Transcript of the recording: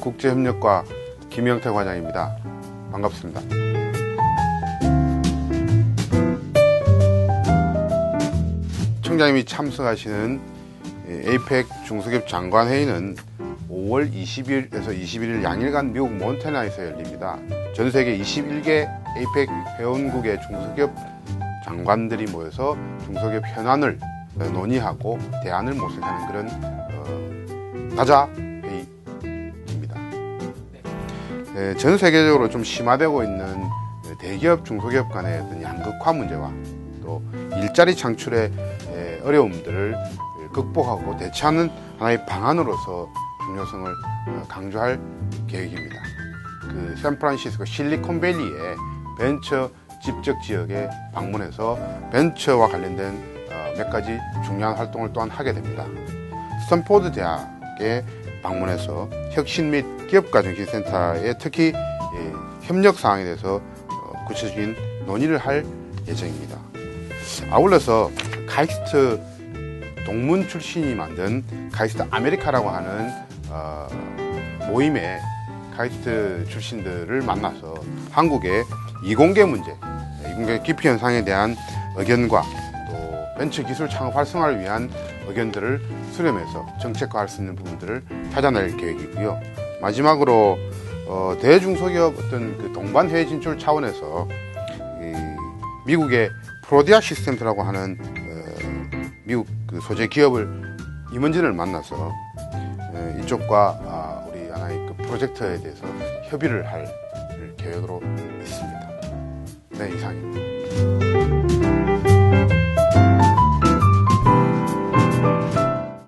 국제협력과 김영태 과장입니다. 반갑습니다. 청장님이 참석하시는 에이펙 중소기업 장관회의는 5월 20일에서 21일 양일간 미국 몬테나에서 열립니다. 전 세계 21개 에이펙 회원국의 중소기업 장관들이 모여서 중소기업 현안을 논의하고 대안을 모색하는 그런 어, 다자 전 세계적으로 좀 심화되고 있는 대기업 중소기업 간의 어떤 양극화 문제와 또 일자리 창출의 에, 어려움들을 극복하고 대처하는 하나의 방안으로서 중요성을 어, 강조할 계획입니다. 그 샌프란시스코 실리콘밸리의 벤처 집적 지역에 방문해서 벤처와 관련된 어, 몇 가지 중요한 활동을 또한 하게 됩니다. 스탠포드 대학에 방문해서 혁신 및 기업가 정신센터에 특히 예, 협력 사항에 대해서 어, 구체적인 논의를 할 예정입니다. 아울러서 카이스트 동문 출신이 만든 카이스트 아메리카라고 하는 어, 모임에 카이스트 출신들을 만나서 한국의 이공계 문제, 이공계 기피 현상에 대한 의견과 또 벤처 기술 창업 활성화를 위한 의견들을 수렴해서 정책화할 수 있는 부분들을 찾아낼 계획이고요. 마지막으로 어, 대중소기업 어떤 그 동반 해외 진출 차원에서 이 미국의 프로디아 시스템스라고 하는 어, 미국 그 소재 기업을 임원진을 만나서 어, 이쪽과 아, 우리 하나의 그 프로젝트에 대해서 협의를 할 계획으로 있습니다. 네, 이상입니다.